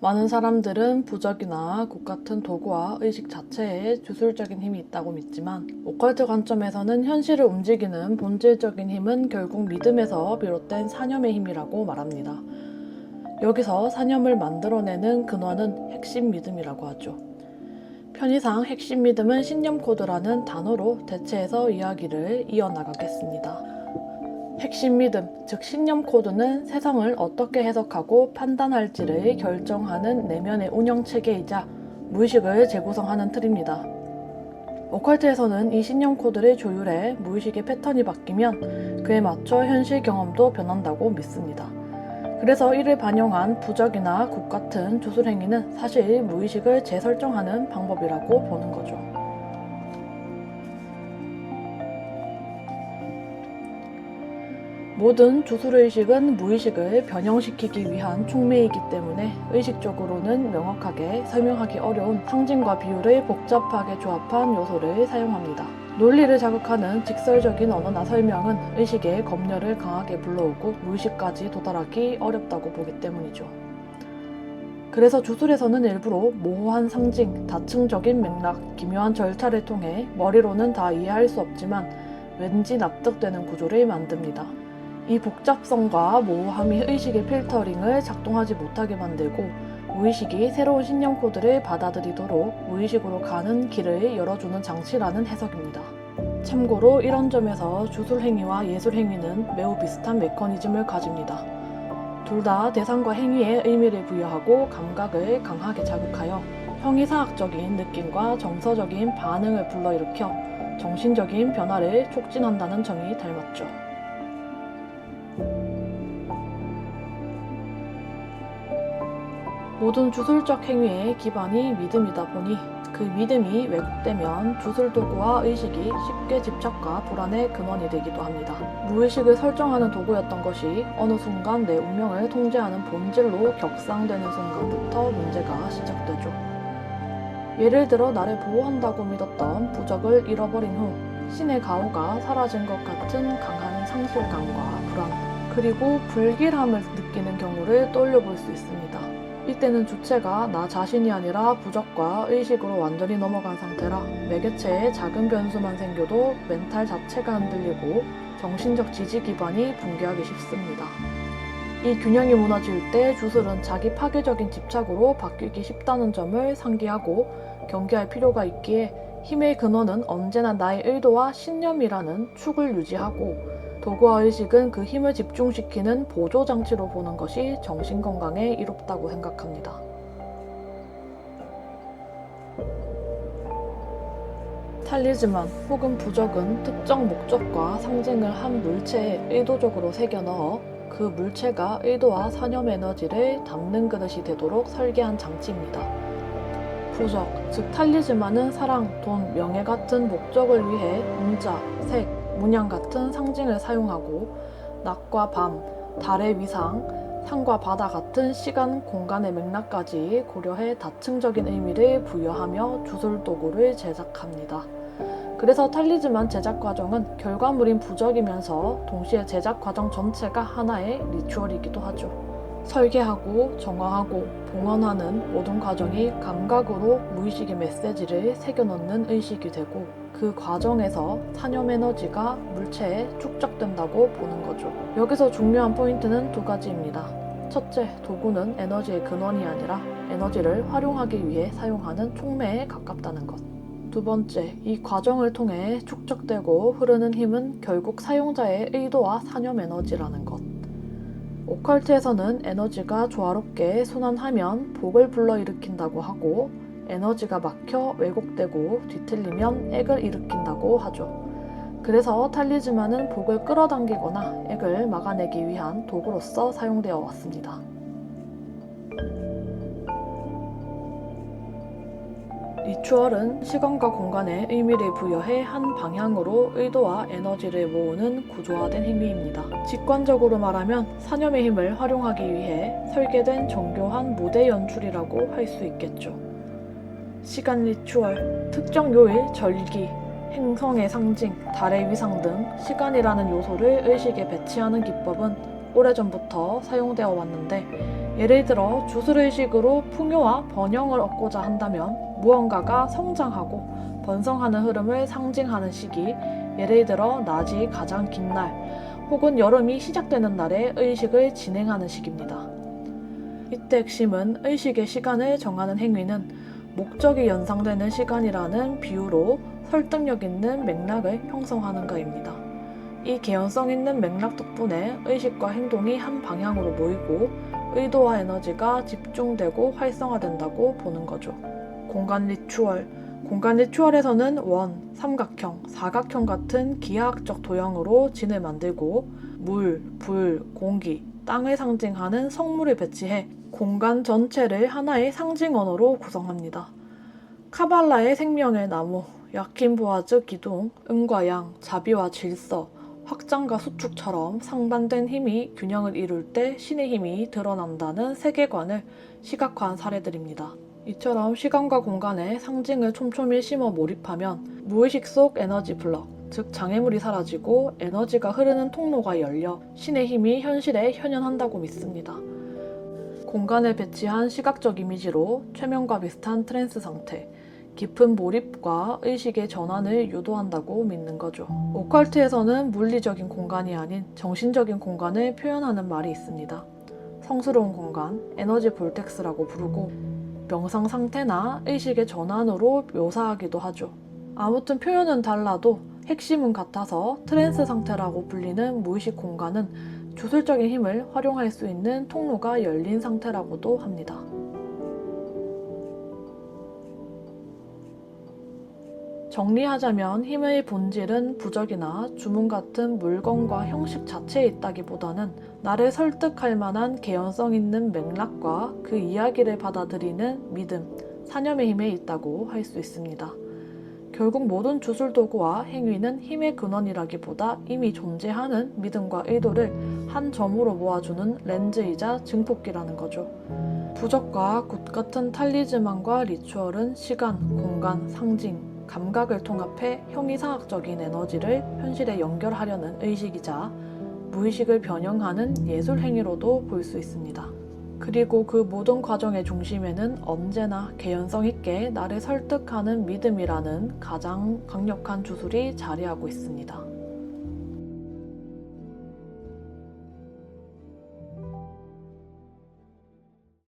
많은 사람들은 부적이나 국 같은 도구와 의식 자체에 주술적인 힘이 있다고 믿지만 오컬트 관점에서는 현실을 움직이는 본질적인 힘은 결국 믿음에서 비롯된 사념의 힘이라고 말합니다. 여기서 사념을 만들어내는 근원은 핵심 믿음이라고 하죠. 편의상 핵심 믿음은 신념 코드라는 단어로 대체해서 이야기를 이어나가겠습니다. 핵심 믿음, 즉 신념 코드는 세상을 어떻게 해석하고 판단할지를 결정하는 내면의 운영 체계이자 무의식을 재구성하는 틀입니다. 오컬트에서는 이 신념 코드를 조율해 무의식의 패턴이 바뀌면 그에 맞춰 현실 경험도 변한다고 믿습니다. 그래서 이를 반영한 부적이나 국 같은 주술 행위는 사실 무의식을 재설정하는 방법이라고 보는 거죠. 모든 주술의식은 무의식을 변형시키기 위한 촉매이기 때문에 의식적으로는 명확하게 설명하기 어려운 상징과 비유를 복잡하게 조합한 요소를 사용합니다. 논리를 자극하는 직설적인 언어나 설명은 의식의 검열을 강하게 불러오고 무의식까지 도달하기 어렵다고 보기 때문이죠. 그래서 주술에서는 일부러 모호한 상징, 다층적인 맥락, 기묘한 절차를 통해 머리로는 다 이해할 수 없지만 왠지 납득되는 구조를 만듭니다. 이 복잡성과 모호함이 의식의 필터링을 작동하지 못하게 만들고 무의식이 새로운 신념 코드를 받아들이도록 무의식으로 가는 길을 열어주는 장치라는 해석입니다. 참고로 이런 점에서 주술 행위와 예술 행위는 매우 비슷한 메커니즘을 가집니다. 둘 다 대상과 행위에 의미를 부여하고 감각을 강하게 자극하여 형이사학적인 느낌과 정서적인 반응을 불러일으켜 정신적인 변화를 촉진한다는 점이 닮았죠. 모든 주술적 행위의 기반이 믿음이다 보니 그 믿음이 왜곡되면 주술 도구와 의식이 쉽게 집착과 불안의 근원이 되기도 합니다. 무의식을 설정하는 도구였던 것이 어느 순간 내 운명을 통제하는 본질로 격상되는 순간부터 문제가 시작되죠. 예를 들어 나를 보호한다고 믿었던 부적을 잃어버린 후 신의 가호가 사라진 것 같은 강한 상실감과 불안, 그리고 불길함을 느끼는 경우를 떠올려 볼 수 있습니다. 이때는 주체가 나 자신이 아니라 부적과 의식으로 완전히 넘어간 상태라 매개체에 작은 변수만 생겨도 멘탈 자체가 흔들리고 정신적 지지 기반이 붕괴하기 쉽습니다. 이 균형이 무너질 때 주술은 자기 파괴적인 집착으로 바뀌기 쉽다는 점을 상기하고 경계할 필요가 있기에 힘의 근원은 언제나 나의 의도와 신념이라는 축을 유지하고 도구와 의식은 그 힘을 집중시키는 보조 장치로 보는 것이 정신 건강에 이롭다고 생각합니다. 탈리즈만 혹은 부적은 특정 목적과 상징을 한 물체에 의도적으로 새겨 넣어 그 물체가 의도와 사념 에너지를 담는 그릇이 되도록 설계한 장치입니다. 부적, 즉 탈리즈만은 사랑, 돈, 명예 같은 목적을 위해 문자, 색, 문양 같은 상징을 사용하고 낮과 밤, 달의 위상, 산과 바다 같은 시간, 공간의 맥락까지 고려해 다층적인 의미를 부여하며 주술 도구를 제작합니다. 그래서 탈리즈만 제작 과정은 결과물인 부적이면서 동시에 제작 과정 전체가 하나의 리추얼이기도 하죠. 설계하고 정화하고 봉헌하는 모든 과정이 감각으로 무의식의 메시지를 새겨넣는 의식이 되고 그 과정에서 사념 에너지가 물체에 축적된다고 보는 거죠. 여기서 중요한 포인트는 두 가지입니다. 첫째, 도구는 에너지의 근원이 아니라 에너지를 활용하기 위해 사용하는 촉매에 가깝다는 것. 두 번째, 이 과정을 통해 축적되고 흐르는 힘은 결국 사용자의 의도와 사념 에너지라는 것. 오컬트에서는 에너지가 조화롭게 순환하면 복을 불러일으킨다고 하고 에너지가 막혀 왜곡되고 뒤틀리면 액을 일으킨다고 하죠. 그래서 탈리즈만은 복을 끌어당기거나 액을 막아내기 위한 도구로서 사용되어 왔습니다. 리추얼은 시간과 공간에 의미를 부여해 한 방향으로 의도와 에너지를 모으는 구조화된 행위입니다. 직관적으로 말하면 사념의 힘을 활용하기 위해 설계된 정교한 무대 연출이라고 할 수 있겠죠. 시간 리추얼, 특정 요일, 절기, 행성의 상징, 달의 위상 등 시간이라는 요소를 의식에 배치하는 기법은 오래전부터 사용되어 왔는데 예를 들어 주술의식으로 풍요와 번영을 얻고자 한다면 무언가가 성장하고 번성하는 흐름을 상징하는 시기, 예를 들어 낮이 가장 긴 날, 혹은 여름이 시작되는 날에 의식을 진행하는 시기입니다. 이때 핵심은 의식의 시간을 정하는 행위는 목적이 연상되는 시간이라는 비유로 설득력 있는 맥락을 형성하는 것입니다. 이 개연성 있는 맥락 덕분에 의식과 행동이 한 방향으로 모이고 의도와 에너지가 집중되고 활성화된다고 보는 거죠. 공간 리추얼. 공간 리추얼에서는 원, 삼각형, 사각형 같은 기하학적 도형으로 진을 만들고 물, 불, 공기, 땅을 상징하는 성물을 배치해 공간 전체를 하나의 상징 언어로 구성합니다. 카발라의 생명의 나무, 야킨 보아즈 기둥, 음과 양, 자비와 질서, 확장과 수축처럼 상반된 힘이 균형을 이룰 때 신의 힘이 드러난다는 세계관을 시각화한 사례들입니다. 이처럼 시간과 공간에 상징을 촘촘히 심어 몰입하면 무의식 속 에너지 블럭, 즉 장애물이 사라지고 에너지가 흐르는 통로가 열려 신의 힘이 현실에 현현한다고 믿습니다. 공간에 배치한 시각적 이미지로 최면과 비슷한 트랜스 상태, 깊은 몰입과 의식의 전환을 유도한다고 믿는 거죠. 오컬트에서는 물리적인 공간이 아닌 정신적인 공간을 표현하는 말이 있습니다. 성스러운 공간, 에너지 볼텍스라고 부르고 명상 상태나 의식의 전환으로 묘사하기도 하죠. 아무튼 표현은 달라도 핵심은 같아서 트랜스 상태라고 불리는 무의식 공간은 주술적인 힘을 활용할 수 있는 통로가 열린 상태라고도 합니다. 정리하자면 힘의 본질은 부적이나 주문 같은 물건과 형식 자체에 있다기보다는 나를 설득할 만한 개연성 있는 맥락과 그 이야기를 받아들이는 믿음, 사념의 힘에 있다고 할 수 있습니다. 결국 모든 주술 도구와 행위는 힘의 근원이라기보다 이미 존재하는 믿음과 의도를 한 점으로 모아주는 렌즈이자 증폭기라는 거죠. 부적과 굿 같은 탈리즈만과 리추얼은 시간, 공간, 상징, 감각을 통합해 형이상학적인 에너지를 현실에 연결하려는 의식이자 무의식을 변형하는 예술 행위로도 볼 수 있습니다. 그리고 그 모든 과정의 중심에는 언제나 개연성 있게 나를 설득하는 믿음이라는 가장 강력한 주술이 자리하고 있습니다.